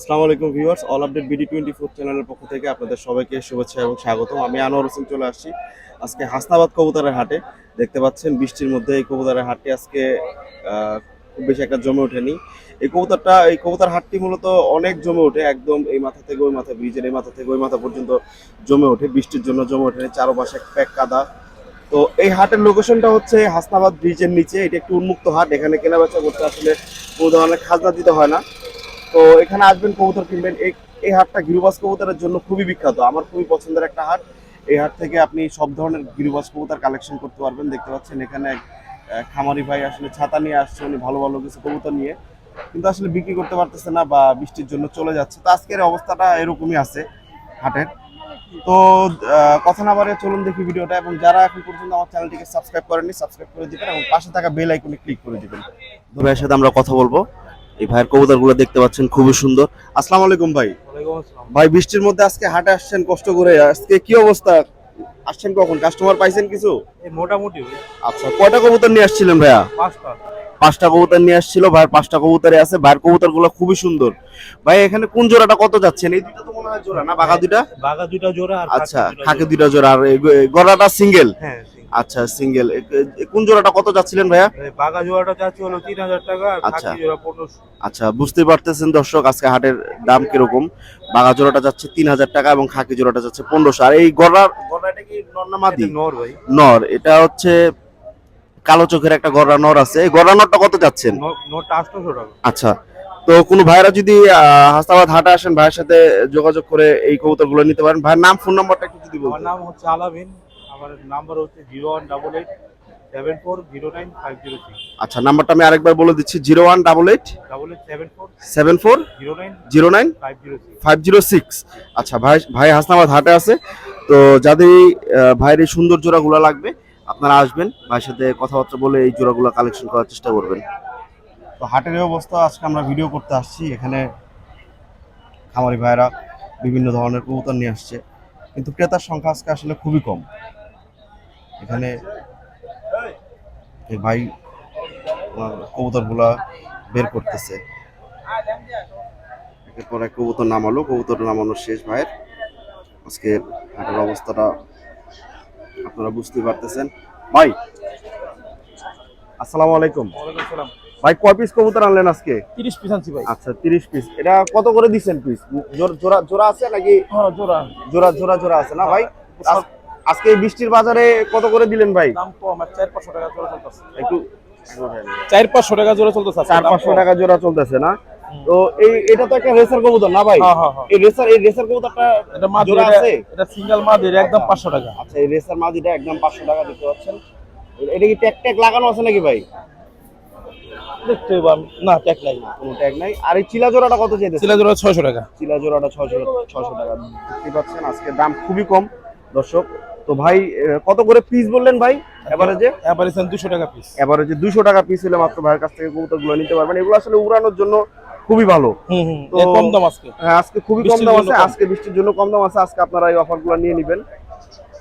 আসসালামু আলাইকুম viewers All Update BD twenty four চ্যানেলের পক্ষ থেকে আপনাদের সবাইকে শুভেচ্ছা এবং স্বাগতম। আমি আনোয়ার হোসেন চলে আসছি আজকে হাসনাবাদ কবুতারের হাটে। দেখতে পাচ্ছেন বৃষ্টির মধ্যে এই কবুতারের হাটটি আজকে খুব বেশি একটা জমে ওঠেনি। এই কবুতরটা, এই কবুতর হাটটি মূলত অনেক জমে ওঠে, একদম এই মাথা থেকে ওই মাথা, ব্রিজের এই মাথা থেকে ওই মাথা পর্যন্ত জমে ওঠে, বৃষ্টির জন্য জমে ওঠে চারপাশে প্যাক কাদা। তো এই হাটের লোকেশনটা হচ্ছে হাসনাবাদ ব্রিজের নিচে, এটা একটু উন্মুক্ত হাট, এখানে কেনাবেচা করতে আসলে কোনো ধরনের খাজনা দিতে হয় না। তো এখানে আসবেন, কবুতর কিনবেন। এই হাটটা গিরুবাস কবুতরের জন্য খুবই বিখ্যাত। আমার খুবই পছন্দের একটা হাট। এই হাট থেকে আপনি সব ধরনের গিরুবাস কবুতর কালেকশন করতে পারবেন। দেখতে পাচ্ছেন এখানে খামারি ভাই আসলে ছাতা নিয়ে আসছে। উনি ভালো ভালো কিছু কবুতর নিয়ে। কিন্তু আসলে বিক্রি করতে পারতেছে না বা বৃষ্টির জন্য চলে যাচ্ছে। তো আজকের অবস্থাটা এরকমই আছে হাটের। তো কথা না বাড়িয়ে চলুন দেখি ভিডিওটা। এবং যারা এখন পর্যন্ত আমার চ্যানেলটিকে সাবস্ক্রাইব করেননি, সাবস্ক্রাইব করে দিবেন। এবং পাশে থাকা বেল আইকনে ক্লিক করে দিবেন। ভাইয়ের সাথে আমরা কথা বলব। এই ভাইয়ের কবুতরগুলো দেখতে পাচ্ছেন খুবই সুন্দর। আসসালামু আলাইকুম ভাই। ভাই বৃষ্টির মধ্যে আজকে হাটে আসছেন কষ্ট করে। আজকে কি অবস্থা? আসছেন কখন? কাস্টমার পাইছেন কিছু? মোটামুটি আচ্ছা কয়টা কবুতর নিয়ে আসছিলেন ভাইয়া? পাঁচটা। পাঁচটা কবুতর নিয়ে আসছিল ভাইয়ের পাঁচটা কবুতরে আছে। ভাইয়ের কবুতরগুলো খুবই সুন্দর। ভাই এখানে কোন জোড়াটা কত যাচ্ছেন? এই দুটো তো মনে হয় জোড়া না? বাঘা দুটা বাঘা দুইটা জোড়া আর আচ্ছা খাকি দুটা জোড়া। আর এই গড়াটা সিঙ্গেল হ্যাঁ। আচ্ছা সিঙ্গেল কোন জোড়াটা কত যাচ্ছিলেন ভাইয়া? বাঘা জোড়াটা চাচ্ছি হলো তিন হাজার টাকা আর আচ্ছা। আচ্ছা বুঝতে পারতেছেন দর্শক আজকে হাটের দাম কীরকম? বাঘা জোড়াটা যাচ্ছে তিন হাজার টাকা এবং খাকি জোড়াটা যাচ্ছে পনেরোশো। আর এই গড়ার গড়াটা কি নর না মাদি? নর ভাই। নর এটা হচ্ছে কালো চোখের একটা গড়া নর আছে। এই গড়া নরটা কত যাচ্ছেন? নর- নরটা আটশোশো টাকা। আচ্ছা তো কোনো ভাইরা যদি আহ, হাসাবাদ হাটে আসেন ভাইয়ের সাথে যোগাযোগ করে এই কবুতরগুলো নিতে পারেন। ভাইয়ের নাম ফোন নাম্বারটা একটু যদি আমার নাম হচ্ছে আলামিন আমার নাম্বার হচ্ছে zero one double eight seven four zero nine five zero six আচ্ছা নাম্বারটা আমি আরেকবার বলে দিচ্ছি zero one double eight double eight seven four seven four zero nine zero nine five zero six five zero six. আচ্ছা ভাই ভাই হাসনাবাদ হাটে আছে। তো যাদের ভাইয়ের এই সুন্দর জোড়াগুলো লাগবে আপনারা আসবেন ভাইয়ের সাথে কথাবার্তা বলে এই জোড়াগুলো কালেকশন করার চেষ্টা করবেন। তো হাটের অবস্থা আজকে আমরা ভিডিও করতে আসছি এখানে খামারি ভাইরা বিভিন্ন ধরনের কবুতর নিয়ে আসছে। কিন্তু ক্রেতার সংখ্যা আজকে আসলে খুবই কম। এখানে এই ভাই ওনার কবুতরগুলা বের করতেছে। একের পর এক কবুতর নামালো কবুতর নামানো শেষ ভাইয়ের। আজকে হাটের অবস্থাটা আপনারা বুঝতে পারতেছেন। ভাই আসসালামু আলাইকুম। ভাই কয় পিস কবুতর আনলেন আজকে? তিরিশ পিস আনছি ভাই। আচ্ছা তিরিশ পিস এটা কত করে দিচ্ছেন পিস জোড়া জোড়া আছে নাকি? হ্যাঁ জোড়া জোড়া জোড়া জোড়া আছে না ভাই? আজ- আজকে এই বৃষ্টির বাজারে কত করে দিলেন ভাই? দাম কম আর চার পাঁচশো টাকা জোড়া চলতেছে। একটু চার পাঁচশো টাকা জোড়া চলতেছে চার পাঁচশো টাকা জোড়া চলতেছে না? তো এই এটা তো একটা রেসার কবুতর না ভাই? হ্যাঁ হ্যাঁ হ্যাঁ। এই রেসার এই রেসার কবুতরটা এটা আছে? এটা সিঙ্গেল একদম পাঁচশো টাকা। আচ্ছা এই রেসার মাদিটা একদম পাঁচশো টাকা দিতে পারছেন এটা কি ট্যাগ ট্যাগ লাগানো আছে নাকি ভাই? দেখতে পান না ট্যাগ নাই। কোনো ট্যাগ নাই। আর এই চিলা জোড়াটা কত চাইতেছে সিলা জোড়া ছয়শো টাকা। চিলা জোড়াটা ছশো ছশো টাকা। দেখতে পাচ্ছেন আজকে দাম খুবই কম। দর্শক তো ভাই কত করে পিস বললেন ভাই? এভারেজে অ্যাপারেশন দুশো টাকা পিস এভারেজে দুশো টাকা পিস হলে মাত্র ভাইয়ের কাছ থেকে কবুতরগুলো নিতে পারবেন। এগুলো আসলে উড়ানোর জন্য খুবই ভালো। হুম হুম তো- কম দাম আজকে। হ্যাঁ আজকে খুবই কম দাম আছে আজকে বৃষ্টির জন্য কম দাম আছে আজকে আপনারা এই অফারগুলো নিয়ে নেবেন।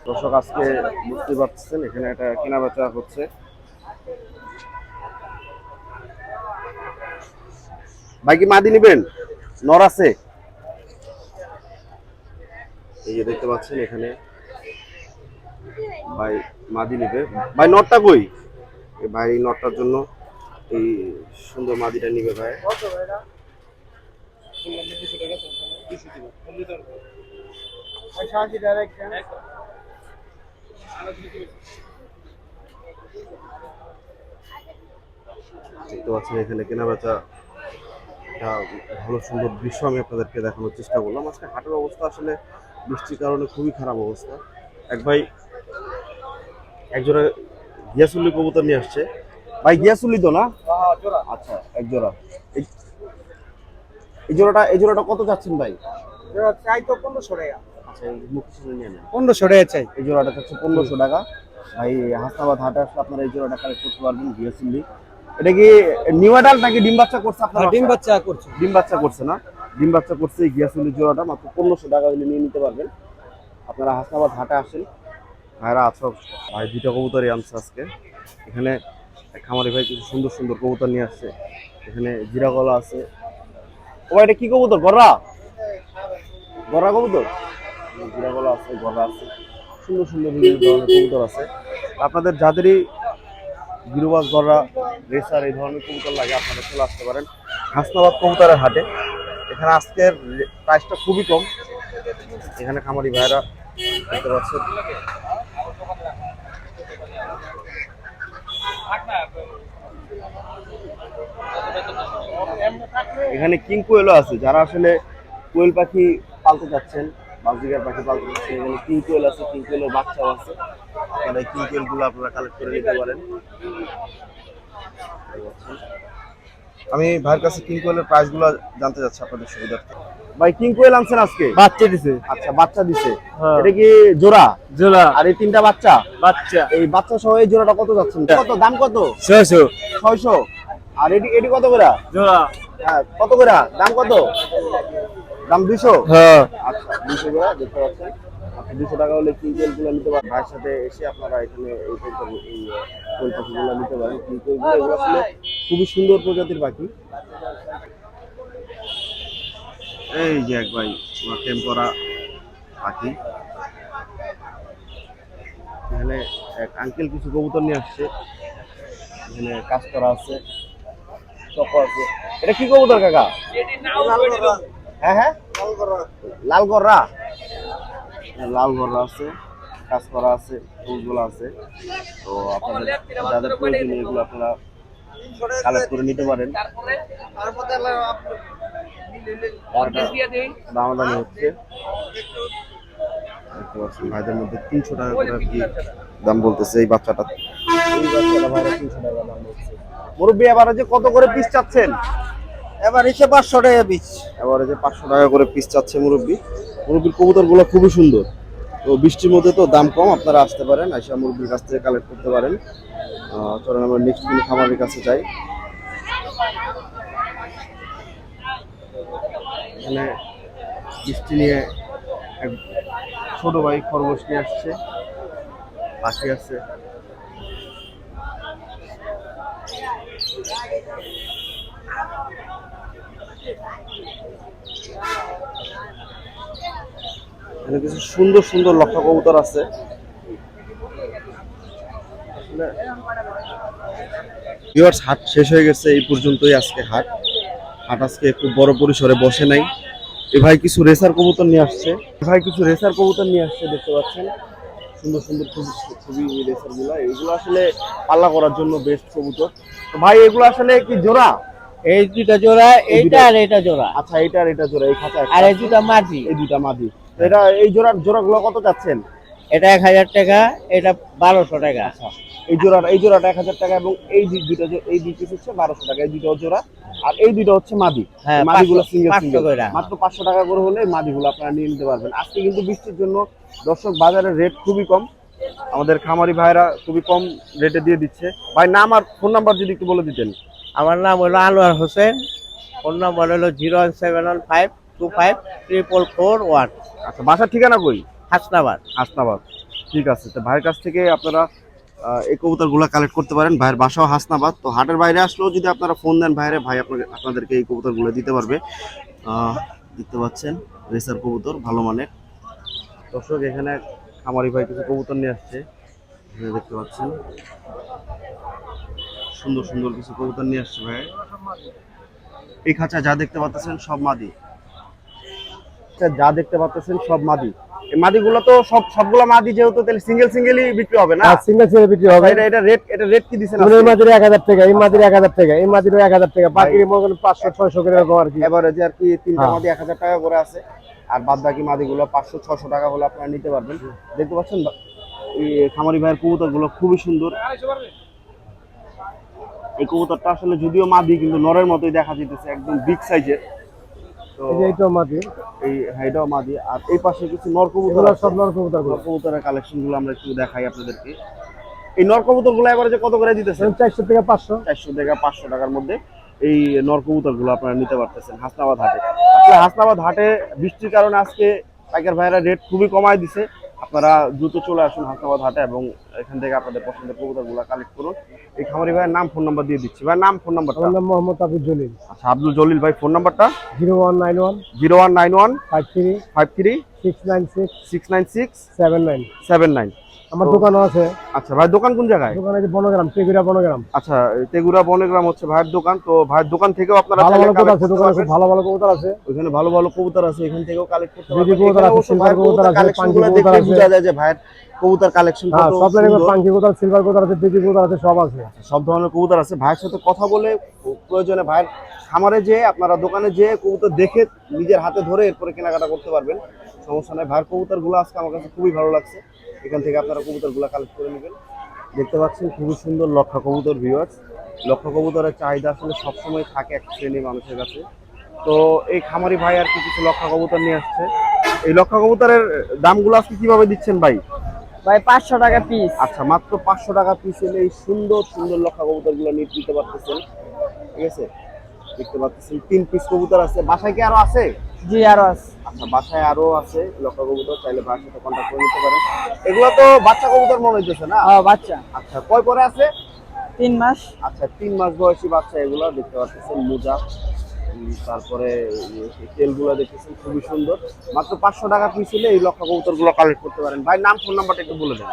দর্শক আজকে বুঝতে পারছেন এখানে একটা কেনা বেচা হচ্ছে। ভাই কি মাদি নেবেন? নর আছে? এই যে দেখতে পাচ্ছেন এখানে। ভাই মাদি নেবে ভাই, নটটা কই? ভাই, এই নটটার জন্য এই সুন্দর মাদিটা নিবে ভাই। দেখতে এখানে কেনা বেচা একটা ভালো সুন্দর দৃশ্য আমি আপনাদেরকে দেখানোর চেষ্টা করলাম। আজকে হাটের অবস্থা আসলে বৃষ্টির কারণে খুবই খারাপ অবস্থা। এক ভাই একজোড়া গিয়াসুল্লি কবুতর নিয়ে আসছে। ভাই গিয়াসুল্লি তো না? আচ্ছা এক জোড়া এই- এই জোড়াটা এই জোড়াটা কত যাচ্ছেন ভাই? চাই তো পনেরোশো টাকা। আচ্ছা পনেরোশো টাকা চাই। এই জোড়াটা পনেরোশো টাকা। ভাই হাসনাবাদ হাটে আসলে আপনারা এই জোড়াটা কালেক্ট করতে পারবেন গিয়াসুল্লি এটা কি নিউ অ্যাডাল্ট নাকি ডিম বাচ্চা করছে আপনার? ডিম বাচ্চা করছে। ডিম বাচ্চা করছে না? ডিম বাচ্চা করছে এই জোড়াটা মাত্র পনেরোশো টাকা নিয়ে নিতে পারবেন। আপনারা হাসনাবাদ হাটে আসেন। ভাইরা আছো ভাই দুইটা কবুতরই আনছে আজকে। এখানে খামারি ভাই কিছু সুন্দর সুন্দর কবুতর নিয়ে আসছে। এখানে জিরা গলা আছে। ও ভাই, এটা কি কবুতর? গররা? গররা কবুতর? গিরাগলা আছে গররা আছে। সুন্দর সুন্দর বিভিন্ন কবুতর আছে। আপনাদের যাদেরই গিরুবাজ গররা রেসার এই ধরনের কবুতর লাগে আপনারা চলে আসতে পারেন। হাসনাবাদ কবুতরের হাটে। এখানে আজকের প্রাইসটা খুবই কম। এখানে খামারি ভাইরা দেখতে পাচ্ছেন। এখানে কিং কোয়েলও আছে, যারা আসলে কোয়েল পাখি পালতে যাচ্ছেন বাজিকার পাখি পালতে যাচ্ছেন এখানে কিং কোয়েল আছে, কিং কোয়েলের বাচ্চাও আছে। এই কিং কোয়েলগুলো আপনারা কালেক্ট করে নিতে পারেন। আমি ভাইয়ের কাছে কিং কোয়েলের প্রাইসগুলো জানতে চাচ্ছি আপনাদের সুবিধার্থে। ভাই কিং কোয়েল আনছেন আজকে? বাচ্চা দিছে। আচ্ছা বাচ্চা দিছে। হ্যাঁ। এটা কি জোড়া? জোড়া। আর এই তিনটা বাচ্চা? বাচ্চা। এই বাচ্চা সহ এই জোড়াটা কত যাচ্ছেন? কত? দাম কত? ছয়শো। ছয়শো। আর এটি এটি কত করে? জোড়া। হ্যাঁ কত করে? দাম কত? দাম দুইশো? হ্যাঁ। আচ্ছা দুশো করে দেখতে পাচ্ছেন। আপনি দুশো টাকা হলে গুলো নিতে পারেন ভাইয়ের সাথে এসে আপনারা এখানে এই পাখিগুলো নিতে পারেন। কিনকেলগুলো এগুলো আসলে খুবই সুন্দর প্রজাতির পাখি। এই যে এক ভাই টেম করা পাখি। এখানে এক আঙ্কেল কিছু কবুতর নিয়ে আসছে। এখানে কাজ করা আছে। চপ আছে। এটা কি কবুতর, কাকা? হ্যাঁ হ্যাঁ। লাল গররা লাল গররা আছে, কাজ করা আছে, ফুলগুলো আছে। তো আপনাদের যাদের প্রয়োজন, এগুলো আপনারা কালেক্ট করে নিতে পারেন। দামাদামি হচ্ছে। ভাইদের মধ্যে তিনশো টাকা করে আর কি দাম বলতেছে এই বাচ্চাটা। এই বাচ্চাটা ভাইরা তিনশো টাকা দাম বলছে মুরব্বী এবারে যে কত করে পিস চাচ্ছেন? এবার এসে পাঁচশো টাকা পিস এবারে যে পাঁচশো টাকা করে পিস চাচ্ছে মুরব্বী। মুরব্বীর কবুতরগুলো খুবই সুন্দর। তো বৃষ্টির মধ্যে তো দাম কম আপনারা আসতে পারেন আইসা মুরব্বীর কাছ থেকে কালেক্ট করতে পারেন। চলেন আমরা নেক্সট দিন খামারের কাছে যাই। এখানে বৃষ্টি নিয়ে এক ছোট ভাই খরগোশ নিয়ে আসছে। পাখি আছে। কিছু সুন্দর সুন্দর লক্ষা কবুতর আছে। হাট শেষ হয়ে গেছে, এই পর্যন্তই আজকে হাট। হাট আজকে খুব বড় পরিসরে বসে নাই। এ ভাই কিছু রেসার কবুতর নিয়ে আসছে। এ ভাই কিছু রেসার কবুতর নিয়ে আসছে দেখতে পাচ্ছেন। সুন্দর সুন্দর খুবই খুবই রেসারগুলা এগুলো আসলে পাল্লা করার জন্য বেস্ট কবুতর। তো ভাই এগুলো আসলে কি জোড়া? এই দুটা জোড়া এইটা আর এটা জোড়া। আচ্ছা এটা আর এটা জোড়া এই খাঁচা একটা। আর এই দুটা মাটি এই দুটা মাদি। এটা এই জোড়ার জোড়াগুলো কত চাচ্ছেন? এটা এক হাজার টাকা এটা বারোশো টাকা। আচ্ছা। এই জোড়াটা এই জোড়াটা এক হাজার টাকা এবং এই দুইটা এই দুই পিস হচ্ছে বারোশো টাকা এই দুটো জোড়া। আর এই দুটো হচ্ছে মাদি। হ্যাঁ, মাদিগুলো সিঙ্গেল সিঙ্গেল মাত্র পাঁচশো টাকা করে হলে মাদিগুলো আপনারা নিয়ে নিতে পারবেন। আজকে কিন্তু বৃষ্টির জন্য দর্শক বাজারের রেট খুবই কম। আমাদের খামারি ভাইরা খুবই কম রেটে দিয়ে দিচ্ছে। ভাই নাম আর ফোন নাম্বার যদি একটু বলে দিতেন। আমার নাম হলো আনোয়ার হোসেন। ফোন নাম্বার হলো zero one seven one five two five triple four one আচ্ছা বাসার ঠিকানা কই? হাসনাবাদ। হাসনাবাদ। ঠিক আছে তো ভাইয়ের কাছ থেকে আপনারা এই কবুতরগুলো কালেক্ট করতে পারেন। ভাইয়ের বাসাও হাসনাবাদ। তো হাটের বাইরে আসলেও যদি আপনারা ফোন দেন, ভাইরে, ভাই আপনাকে আপনাদেরকে এই কবুতরগুলো দিতে পারবে। দেখতে পাচ্ছেন, রেসার কবুতর, ভালো মানের। দর্শক, এখানে খামারি ভাই কিছু কবুতর নিয়ে আসছে। এখানে দেখতে পাচ্ছেন। সুন্দর সুন্দর কিছু কবুতর নিয়ে আসছে ভাই। এই খাঁচা যা দেখতে পাচ্ছেন, সব মাদি। যা দেখতে পাচ্ছেন, সব মাদি। মাদিগুলো তো সব সবগুলো মাদি যেহেতু তাহলে সিঙ্গেল সিঙ্গেলই বিক্রি হবে না? সিঙ্গেল ছেড়ে বিক্রি হবে। এটা এটা রেট এটা রেট কি দিছেন এই মাদির এক হাজার টাকা এই মাদির এক হাজার টাকা এই মাদির এক হাজার টাকা। বাকি মনে করেন পাঁচশো ছয়শো করে এরকম আর কি। এভারেজে আর কি তিনটা হ্যাঁ। মাদি এক হাজার টাকা করে আছে। আর বাদ বাকি মাদিগুলো পাঁচশো ছশো টাকা হলে আপনারা নিতে পারবেন। দেখতে পাচ্ছেন? এই খামারি ভাইয়ের কবুতরগুলো খুবই সুন্দর। এই কবুতরটা আসলে যদিও মাদি কিন্তু নরের মতোই দেখা যেতেছে একদম বিগ সাইজের এইটাও এই মাদি। আর এই পাশে কিছু। সব আমরা একটু দেখাই আপনাদেরকে। এই গুলো এবারে কত করে দিতেছেন? চারশো থেকে পাঁচশো। চারশো থেকে পাঁচশো টাকার মধ্যে এই গুলো আপনারা নিতে পারতেছেন হাসনাবাদ হাটে। আসলে হাসনাবাদ হাটে বৃষ্টির কারণে আজকে পাইকার ভাইয়েরা রেট খুবই কমায় দিছে। আপনারা দ্রুত চলে আসুন হাসনাবাদ হাটে এবং এখান থেকে আপনাদের পছন্দের কবুতরগুলো কালেক্ট করুন। এই খামারি ভাইয়ের নাম ফোন নাম্বার দিয়ে দিচ্ছি। ভাই নাম ফোন নাম্বারটা আমার নাম মোহাম্মদ আব্দুল জলিল। আচ্ছা আব্দুল জলিল ভাই ফোন নাম্বারটা zero one nine one. Zero one nine one five three. Five three six nine six. Six nine six seven nine. Seven nine. আমার দোকানও আছে। আচ্ছা ভাই দোকান কোন জায়গায়? দোকান আছে বনগ্রাম বনগ্রাম। আচ্ছা তেগুড়া বনগ্রাম হচ্ছে ভাইয়ের দোকান তো ভাইয়ের দোকান থেকেও আপনারা ভালো ভালো কবুতর আছে দোকানে খুব ভালো ভালো কবুতর আছে। ওইখানে ভালো ভালো কবুতর আছে এখান থেকেও কালেক্ট করতে পারবেন। কবুতর আছে, অবশ্য ভাইয়ের কবুতর আছে, কবুতর আছে। বোঝা যায় যে ভাইয়ের কবুতর কালেকশন হ্যাঁ কত সব ধরনের পাঙ্কি কবুতর সিলভার কবুতর আছে কবুতর আছে সব আছে। সব ধরনের কবুতর আছে। ভাইয়ের সাথে কথা বলে প্রয়োজনে ভাইয়ের খামারে যে আপনারা দোকানে যে কবুতর দেখে নিজের হাতে ধরে এরপরে কেনাকাটা করতে পারবেন। সমস্যা নাই। ভাইয়ের কবুতরগুলো আজকে আমার কাছে খুবই ভালো লাগছে। এখান থেকে আপনারা কবুতরগুলো কালেক্ট করে নেবেন। দেখতে পাচ্ছেন খুবই সুন্দর লক্ষা কবুতর ভিউয়ার্স লক্ষা কবুতরের চাহিদা আসলে সবসময় থাকে এক শ্রেণির মানুষের কাছে। তো এই খামারি ভাই আর কি কিছু লক্ষা কবুতর নিয়ে আসছে। এই লক্ষা কবুতরের দামগুলো আজকে কীভাবে দিচ্ছেন ভাই? ভাই পাঁচশো টাকা পিস আচ্ছা মাত্র পাঁচশো টাকা পিস হলে এই সুন্দর সুন্দর লক্ষা কবুতরগুলো নিয়ে দিতে পারতেছেন। ঠিক আছে? দেখতে পাচ্ছেন তিন পিস কবুতর আছে। বাসায় কি আরও আছে? জি আরও আছে। আচ্ছা বাসায় আরও আছে লক্ষা কবুতর চাইলে ভাইয়ের সাথে কন্ট্যাক্ট করে নিতে পারেন। এগুলো তো বাচ্চা কবুতর মনে হইতেছে না? ও বাচ্চা। আচ্ছা কয় পরে আছে? তিন মাস। আচ্ছা তিন মাস বয়সী বাচ্চা এগুলো দেখতে পাচ্ছেন মোজা। তারপরে তেলগুলো দেখতেছেন খুবই সুন্দর। মাত্র পাঁচশো টাকা পিস হলে এই লক্ষা কবুতরগুলো কালেক্ট করতে পারেন। ভাই নাম ফোন নাম্বারটা একটু বলে দেন।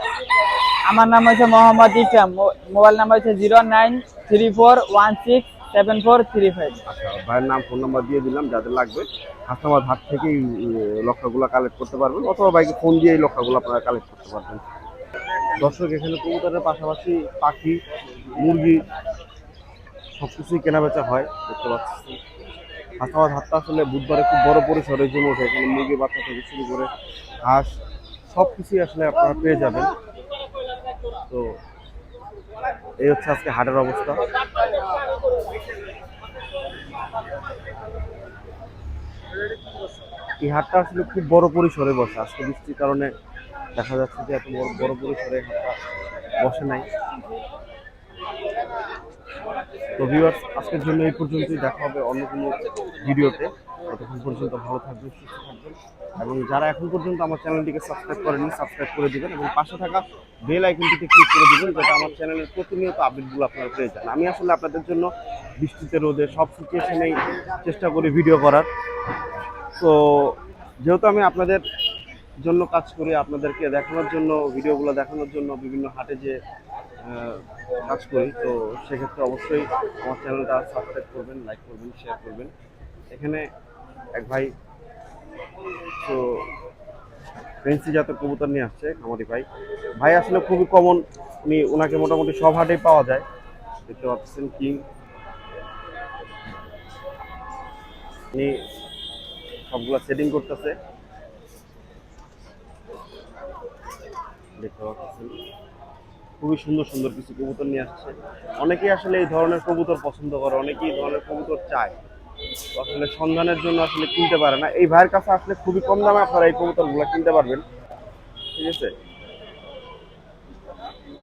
আমার নাম হচ্ছে মোহাম্মদ ইকরাম। মোবাইল নাম্বার হচ্ছে zero nine three four one six seven four three five ভাইয়ের নাম ফোন নাম্বার দিয়ে দিলাম, যাদের লাগবে। হাসনাবাদ হাট থেকেই লক্ষাগুলো কালেক্ট করতে পারবেন, অথবা বাইকে ফোন দিয়ে এই লক্ষাগুলো আপনারা কালেক্ট করতে পারবেন। দর্শক, এখানে কবুতরের পাশাপাশি পাখি, মুরগি সব কিছুই কেনাবেচা হয়, দেখতে পাচ্ছি। হাসনাবাদ হাটটা আসলে বুধবারে খুব বড় পরিসরে জমে ওঠে, এখানে মুরগি, বাচ্চা থেকে শুরু করে হাঁস সব কিছুই আসলে আপনারা পেয়ে যাবেন। তো এই হচ্ছে আজকে হাটের অবস্থা। এই হাটটা আসলে খুব বড় পরিসরে বসে। আজকে বৃষ্টির কারণে দেখা যাচ্ছে যে এত বড় পরিসরে হাটটা বসে নাই। তো ভিউয়ার্স আজকের জন্য এই পর্যন্তই। দেখা হবে অন্য কোনো ভিডিওতে। ততক্ষণ পর্যন্ত ভালো থাকবেন, সুস্থ থাকবেন। এবং যারা এখন পর্যন্ত আমার চ্যানেলটিকে সাবস্ক্রাইব করেনি সাবস্ক্রাইব করে দিবেন এবং পাশে থাকা বেল আইকনটিতে ক্লিক করে দিবেন, যাতে আমার চ্যানেলের প্রতিনিয়ত আপডেটগুলো আপনারা পেয়ে যান। আমি আসলে আপনাদের জন্য বৃষ্টিতে, রোদে সব সিচুয়েশনেই চেষ্টা করি ভিডিও করার। তো যেহেতু আমি আপনাদের জন্য কাজ করি আপনাদেরকে দেখানোর জন্য, ভিডিওগুলো দেখানোর জন্য বিভিন্ন হাটে যে কাজ করি, তো সেক্ষেত্রে অবশ্যই আমার চ্যানেলটা সাবস্ক্রাইব করবেন লাইক করবেন শেয়ার করবেন। এখানে এক ভাই, তো ফেন্সি জাতের কবুতর নিয়ে আসছে আমারি ভাই। ভাই আসলে খুবই কমন উনি ওনাকে মোটামুটি সব হাটেই পাওয়া যায়। দেখতে পাচ্ছেন কিং? উনি সবগুলা সেটিং করতেছে। দেখতে পাচ্ছেন। খুবই সুন্দর সুন্দর কিছু কবুতর নিয়ে আসছে। অনেকেই আসলে এই ধরনের কবুতর পছন্দ করে, অনেকেই এই ধরনের কবুতর চায়। আসলে সন্ধানের জন্য আসলে কিনতে পারে না। এই ভাইয়ের কাছে আসলে খুবই কম দামে আপনারা এই কবুতরগুলো কিনতে পারবেন। ঠিক আছে?